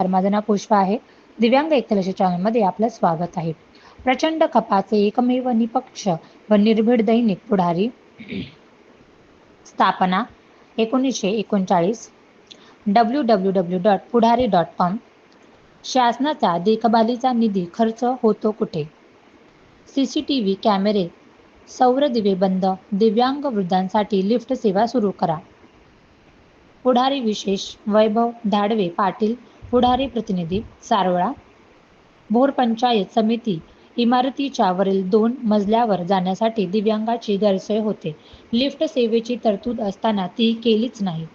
माझं नाव पुष्पा आहे. दिव्यांग एकलक्ष चॅनलमध्ये आपलं स्वागत आहे. प्रचंड खपाचे एकमेव निपक्ष व निर्भीड दैनिक पुढारी स्थापना एकोणीसशे एकोणचाळीस W W W dot Pudhari dot com शासनाचा देखभालीचा निधी खर्च होतो कुठे? सी सी टी व्ही कॅमेरे सौर दिवे बंद दिव्यांग वृद्धांसाठी लिफ्ट सेवा सुरू करा. पुढारी विशेष वैभव धाडवे पाटील पुढारी प्रतिनिधी सारोळा भोर पंचायत समिती इमारतीच्या वरील दोन मजल्यावर जाण्यासाठी दिव्यांगाची गैरसोय होते. लिफ्ट सेवेची तरतूद असताना ती केलीच नाही.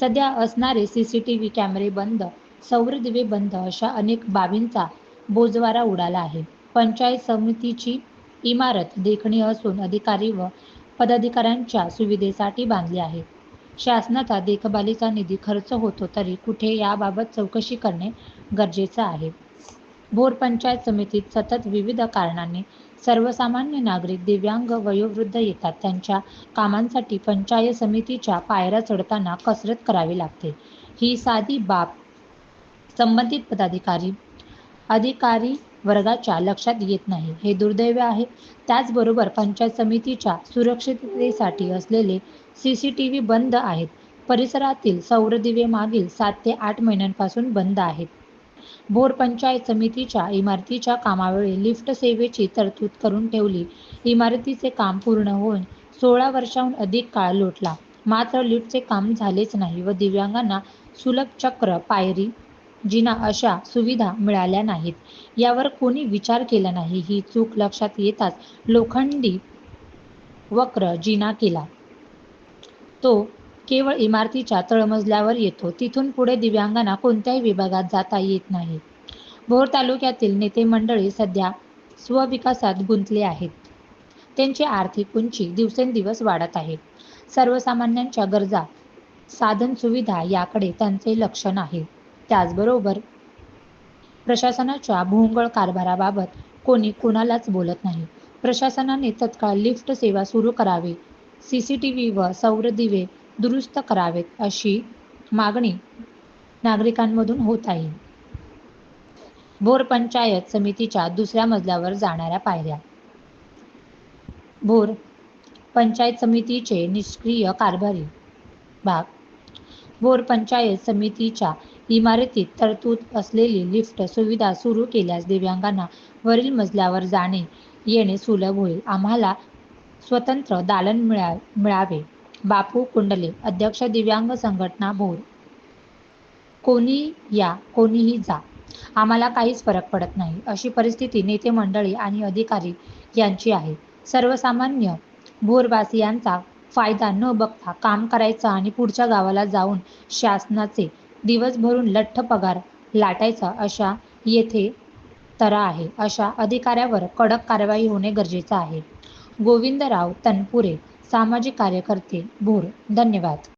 सध्या असणारे सी सी टी व्ही कॅमेरे बंद सौर दिवे बंद अशा अनेक बाबींचा बोजवारा उडाला आहे. पंचायत समितीची इमारत देखणी असून अधिकारी व पदाधिकाऱ्यांच्या सुविधेसाठी बांधली आहे. शासनाचा देखभालीचा निधी खर्च होतो तरी कुठे याबाबत चौकशी करणे गरजेचं आहे. भोर पंचायत समितीत सतत विविध कारणांनी सर्वसामान्य नागरिक दिव्यांग वयोवृद्ध येतात. त्यांच्या कामांसाठी पंचायत समितीच्या पायऱ्या चढताना कसरत करावी लागते. ही साधी बाब संबंधित पदाधिकारी अधिकारी वर्गाच्या लक्षात येत नाही. हे दुर्दैव आहे. त्याचबरोबर पंचायत समितीच्या सुरक्षिततेसाठी असलेले सी सी टी व्ही बंद आहेत. परिसरातील सौर दिवे मागील सात ते आठ महिन्यांपासून बंद आहेत. भोर पंचायत समितीच्या इमारतीच्या कामावेळी लिफ्ट सेवेची तरतूद करून ठेवली. इमारतीचे काम पूर्ण होऊन सोळा वर्षाहून अधिक काळ लोटला. मात्र लिफ्टचे काम झालेच नाही व दिव्यांगांना सुलभ चक्र पायरी जिना अशा सुविधा मिळाल्या नाहीत. यावर कोणी विचार केला नाही. ही चूक लक्षात येताच लोखंडी वक्र जिना केला. तो केवळ इमारतीच्या तळमजल्यावर येतो. तिथून पुढे दिव्यांगांना कोणत्याही विभागात जाता येत नाही. भोर तालुक्यातील नेते मंडळी सध्या स्वविकासात गुंतले आहेत. त्यांची आर्थिक उंची दिवसेंदिवस वाढत आहे. सर्वसामान्यांच्या गरजा साधन सुविधा याकडे त्यांचे लक्ष नाही. त्याचबरोबर प्रशासनाच्या भोंगळ कारभाराबाबत कोणी कोणालाच बोलत नाही. प्रशासनाने तत्काळ लिफ्ट सेवा सुरू करावी सी सी टी व्ही व सौर दिवे दुरुस्त करावेत अशी मागणी नागरिकांमधून होत आहे. भोर पंचायत समितीच्या दुसऱ्या मजल्यावर जाणाऱ्या पायऱ्या. भोर पंचायत समितीचे निष्क्रिय कारभारी भाग. भोर पंचायत समितीच्या इमारतीत तरतूद असलेली लिफ्ट सुविधा सुरू केल्यास दिव्यांगांना वरील मजल्यावर जाणे येणे सुलभ होईल. आम्हाला स्वतंत्र दालन मिळा मिळावे. बापू कुंडले अध्यक्ष दिव्यांग संघटना भोर. कोणी या कोणीही जा. आम्हाला काहीच फरक पडत नाही. अशी परिस्थिती नेते मंडळी आणि अधिकारी यांची आहे. सर्वसामान्य भोरवासियांचा फायदा न बघता काम करायचं आणि पुढच्या गावाला जाऊन शासनाचे दिवसभरून लठ्ठ पगार लाटायचा अशा येथे तरा आहे. अशा अधिकाऱ्यावर कडक कारवाई होणे गरजेचं आहे. गोविंदराव तनपुरे सामाजिक कार्यकर्ते भोर. धन्यवाद.